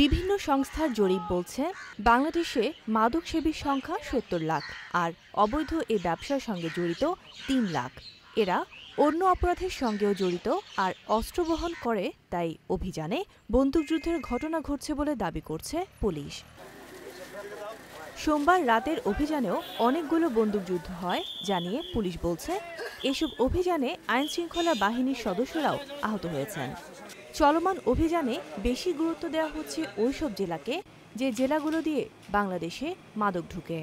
বিভিন্ন সংস্থার জরিপ বলছে, বাংলাদেশে মাদক সেবীর সংখ্যা সত্তর লাখ আর অবৈধ এ ব্যবসার সঙ্গে জড়িত তিন লাখ। এরা অন্য অপরাধের সঙ্গেও জড়িত আর অস্ত্র বহন করে তাই অভিযানে বন্দুকযুদ্ধের ঘটনা ঘটছে বলে দাবি করছে পুলিশ। সোমবার রাতের অভিযানেও অনেকগুলো বন্দুকযুদ্ধ হয় জানিয়ে পুলিশ বলছে, এসব অভিযানে আইনশৃঙ্খলা বাহিনীর সদস্যরাও আহত হয়েছেন। চলমান অভিযানে বেশি গুরুত্ব দেওয়া হচ্ছে ওইসব জেলাকে, যে জেলাগুলো দিয়ে বাংলাদেশে মাদক ঢুকে।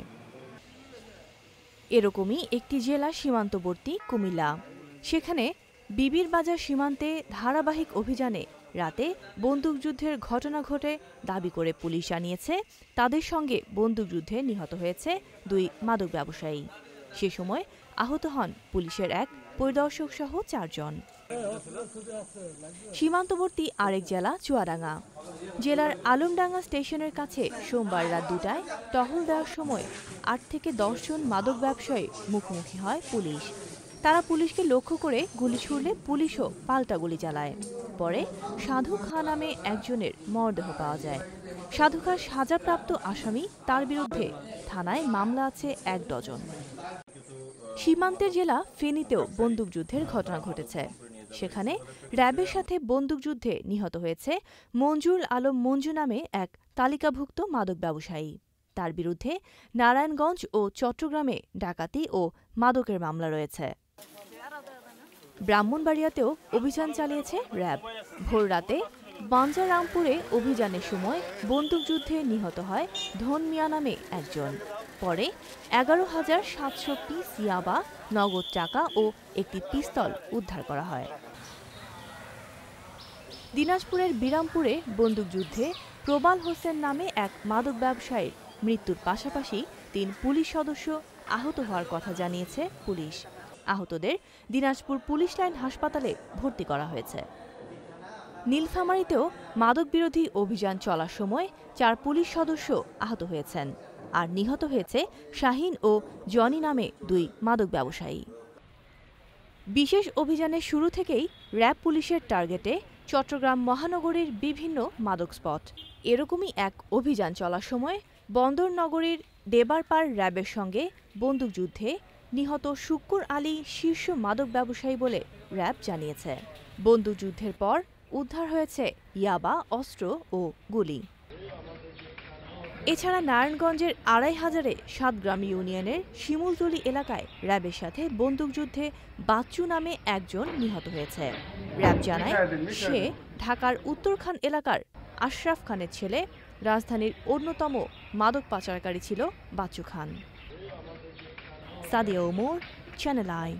এরকমই একটি জেলা সীমান্তবর্তী কুমিল্লা। সেখানে বিবির বাজার সীমান্তে ধারাবাহিক অভিযানে রাতে বন্দুকযুদ্ধের ঘটনা ঘটে দাবি করে পুলিশ জানিয়েছে, তাদের সঙ্গে বন্দুকযুদ্ধে নিহত হয়েছে দুই মাদক ব্যবসায়ী। সে সময় আহত হন পুলিশের এক পরিদর্শক সহ চারজন। সীমান্তবর্তী আরেক জেলা, চুয়াডাঙ্গা। জেলার আলমডাঙ্গা স্টেশনের কাছে সোমবার রাত দুটায় টহল দেওয়ার সময় আট থেকে দশজন মাদক ব্যবসায়ী মুখোমুখি হয় পুলিশ। তারা পুলিশকে লক্ষ্য করে গুলি ছুড়লে পুলিশও পাল্টা গুলি চালায়। পরে সাধু খা নামে একজনের মরদেহ পাওয়া যায়। সাধু খা সাজাপ্রাপ্ত আসামি, তার বিরুদ্ধে থানায় মামলা আছে এক ডজন। সীমান্তের জেলা ফেনীতেও বন্দুকযুদ্ধের ঘটনা ঘটেছে। সেখানে র্যাবের সাথে বন্দুকযুদ্ধে নিহত হয়েছে মঞ্জুর আলম মঞ্জু নামে এক তালিকাভুক্ত মাদক ব্যবসায়ী। তার বিরুদ্ধে নারায়ণগঞ্জ ও চট্টগ্রামে ডাকাতি ও মাদকের মামলা রয়েছে। ব্রাহ্মণবাড়িয়াতেও অভিযান চালিয়েছে র্যাব। ভোর রাতে বাঞ্জারামপুরে অভিযানের সময় বন্দুকযুদ্ধে নিহত হয় ধন মিয়া নামে একজন। পরে এগারো হাজার সাতশো পিস ইয়াবা, নগদ টাকা ও একটি পিস্তল উদ্ধার করা হয়। দিনাজপুরের বিরামপুরে বন্দুকযুদ্ধে প্রবাল হোসেন নামে এক মাদক ব্যবসায়ীর মৃত্যুর পাশাপাশি তিন পুলিশ সদস্য আহত হওয়ার কথা জানিয়েছে পুলিশ। আহতদের দিনাজপুর পুলিশ লাইন হাসপাতালে ভর্তি করা হয়েছে। নীলফামারীতেও মাদক বিরোধী অভিযান চলার সময় চার পুলিশ সদস্য আহত হয়েছেন। আর নিহত হয়েছে শাহিন ও জনি নামে দুই মাদক ব্যবসায়ী। বিশেষ অভিযানের শুরু থেকেই র্যাব পুলিশের টার্গেটে চট্টগ্রাম মহানগরীর বিভিন্ন মাদক স্পট। এরকমই এক অভিযান চলার সময় বন্দর নগরীর দেবারপাড় র্যাবের সঙ্গে বন্দুকযুদ্ধে নিহত শুক্কুর আলী শীর্ষ মাদক ব্যবসায়ী বলে র্যাব জানিয়েছে। বন্দুকযুদ্ধের পর উদ্ধার হয়েছে ইয়াবা, অস্ত্র ও গুলি। এছাড়া নারায়ণগঞ্জের আড়াই হাজারে সাতগ্রাম ইউনিয়নের শিমুলতলি এলাকায় র্যাবের সাথে বন্দুকযুদ্ধে বাচ্চু নামে একজন নিহত হয়েছে। র্যাব জানায়, সে ঢাকার উত্তরখান এলাকার আশরাফ খানের ছেলে, রাজধানীর অন্যতম মাদক পাচারকারী ছিল বাচ্চু খান। Sadia Omar, channel I.